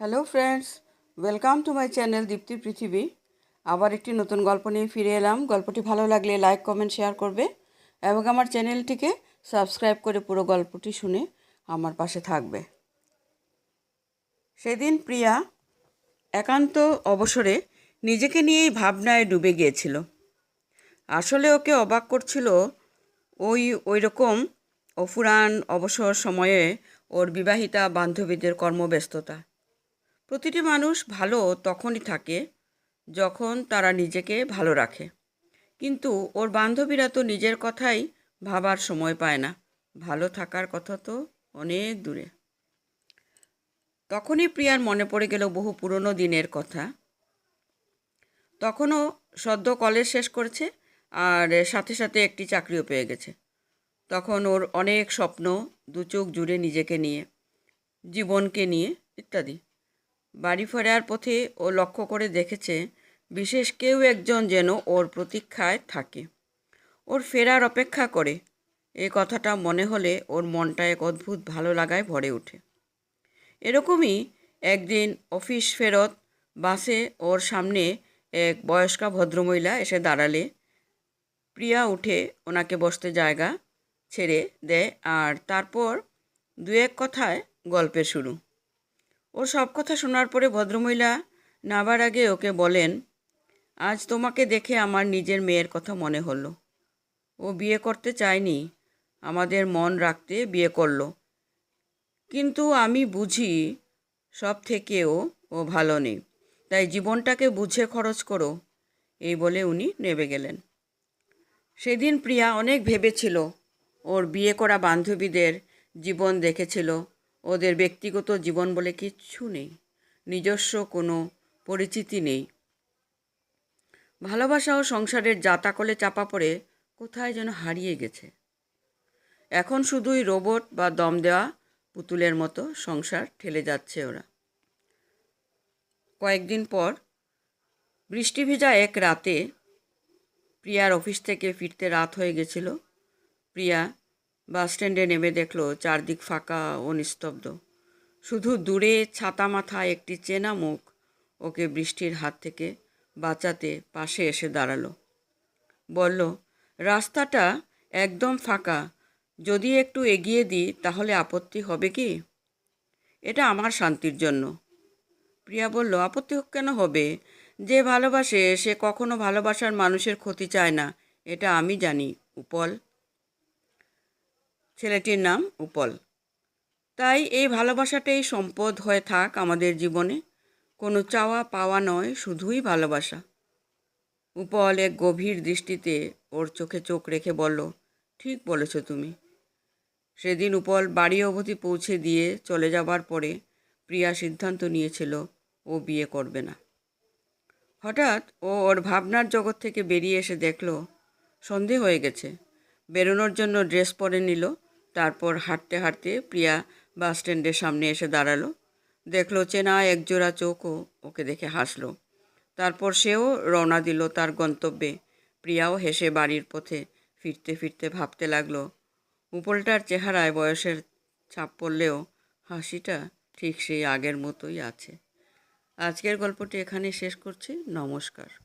Hello friends welcome to my channel Dipti Prithibi আবার একটি নতুন গল্প নিয়ে ফিরে এলাম। গল্পটি ভালো লাগলে লাইক কমেন্ট শেয়ার করবে এবং আমার চ্যানেলটিকে সাবস্ক্রাইব করে পুরো গল্পটি শুনে আমার পাশে থাকবে। সেদিন প্রিয়া একান্ত অবসরে নিজেকে নিয়েই ভাবনায় ডুবে গিয়েছিল। আসলে ওকে অবাক করছিল ওই ওই রকম অফুরান অবসর সময়ে ওর বিবাহিতা বান্ধবীদের কর্মব্যস্ততা। প্রতিটি মানুষ ভালো তখনই থাকে যখন তারা নিজেকে ভালো রাখে। কিন্তু ওর বান্ধবীরা তো নিজের কথাই ভাবার সময় পায় না। ভালো থাকার কথা তো অনেক দূরে। তখনই প্রিয়ার মনে পড়ে গেল বহু পুরনো দিনের কথা। তখনও সদ্য কলেজ শেষ করেছে আর সাথে সাথে একটি চাকরিও পেয়ে গেছে। তখন ওর অনেক স্বপ্ন দু চোখ জুড়ে নিজেকে নিয়ে, জীবনকে নিয়ে ইত্যাদি। বাড়ি ফেরার পথে ও লক্ষ্য করে দেখেছে, বিশেষ কেউ একজন যেন ওর প্রতীক্ষায় থাকে। ওর ফেরার অপেক্ষা করে। এই কথাটা মনে হলে ওর মনটা এক অদ্ভুত ভালো লাগায় ভরে ওঠে। এরকমই একদিন অফিস ফেরত বাসে ওর সামনে এক বয়স্কা ভদ্রমহিলা এসে দাঁড়ালে। প্রিয়া উঠে ওনাকে বসতে জায়গা ছেড়ে দেয় আর তারপর দু এক কথায় গল্পের শুরু। ওর সব কথা শোনার পরে ভদ্রমহিলা নাবার আগে ওকে বলেন, আজ তোমাকে দেখে আমার নিজের মেয়ের কথা মনে হলো। ও বিয়ে করতে চায়নি, আমাদের মন রাখতে বিয়ে করল। কিন্তু আমি বুঝি সব থেকেও ও ভালো নেই, তাই জীবনটাকে বুঝে খরচ করো। এই বলে উনি নেবে গেলেন। সেদিন প্রিয়া অনেক ভেবেছিল, ওর বিয়ে করা বান্ধবীদের জীবন দেখেছিল ওদের ব্যক্তিগত জীবন বলে কিচ্ছু নেই। নিজস্ব কোনো পরিচিতি নেই। ভালোবাসা ও সংসারের জাতাকলে চাপা পড়ে কোথায় যেন হারিয়ে গেছে। এখন শুধুই রোবট বা দম দেওয়া পুতুলের মতো সংসার ঠেলে যাচ্ছে ওরা। কয়েকদিন পর বৃষ্টি ভেজা এক রাতে প্রিয়ার অফিস থেকে ফিরতে রাত হয়ে গেছিল। প্রিয়া বাস স্ট্যান্ডে নেমে দেখল চারদিক ফাঁকা ও নিস্তব্ধ। শুধু দূরে ছাতা মাথায় একটি চেনা মুখ ওকে বৃষ্টির হাত থেকে বাঁচাতে পাশে এসে দাঁড়াল। বলল, রাস্তাটা একদম ফাঁকা। যদি একটু এগিয়ে দিই তাহলে আপত্তি হবে কি? এটা আমার শান্তির জন্য। প্রিয়া বলল, আপত্তি হোক কেন হবে? যে ভালোবাসে সে কখনো ভালোবাসার মানুষের ক্ষতি চায় না, এটা আমি জানি। উপল ছেলেটির নাম উপল। তাই এই ভালোবাসাটাই সম্পদ হয়ে থাক আমাদের জীবনে। কোনো চাওয়া পাওয়া নয়, শুধুই ভালোবাসা। উপল এক গভীর দৃষ্টিতে ওর চোখে চোখ রেখে বলল, ঠিক বলেছ তুমি। সেদিন উপল বাড়ি অবধি পৌঁছে দিয়ে চলে যাবার পরে প্রিয়া সিদ্ধান্ত নিয়েছিল, ও বিয়ে করবে না। হঠাৎ ও ওর ভাবনার জগৎ থেকে বেরিয়ে এসে দেখল, সন্ধে হয়ে গেছে। বেরোনোর জন্য ড্রেস পরে নিল তারপর হাঁটতে হাঁটতে প্রিয়া বাস স্ট্যান্ডের সামনে এসে দাঁড়াল। দেখল চেনা একজোড়া চোখও ওকে দেখে হাসলো। তারপর সেও রওনা দিল তার গন্তব্যে। প্রিয়াও হেসে বাড়ির পথে ফিরতে ফিরতে ভাবতে লাগল উপলটার চেহারায় বয়সের ছাপ পড়লেও হাসিটা ঠিক সেই আগের মতোই আছে। আজকের গল্পটি এখানে শেষ করছি। নমস্কার।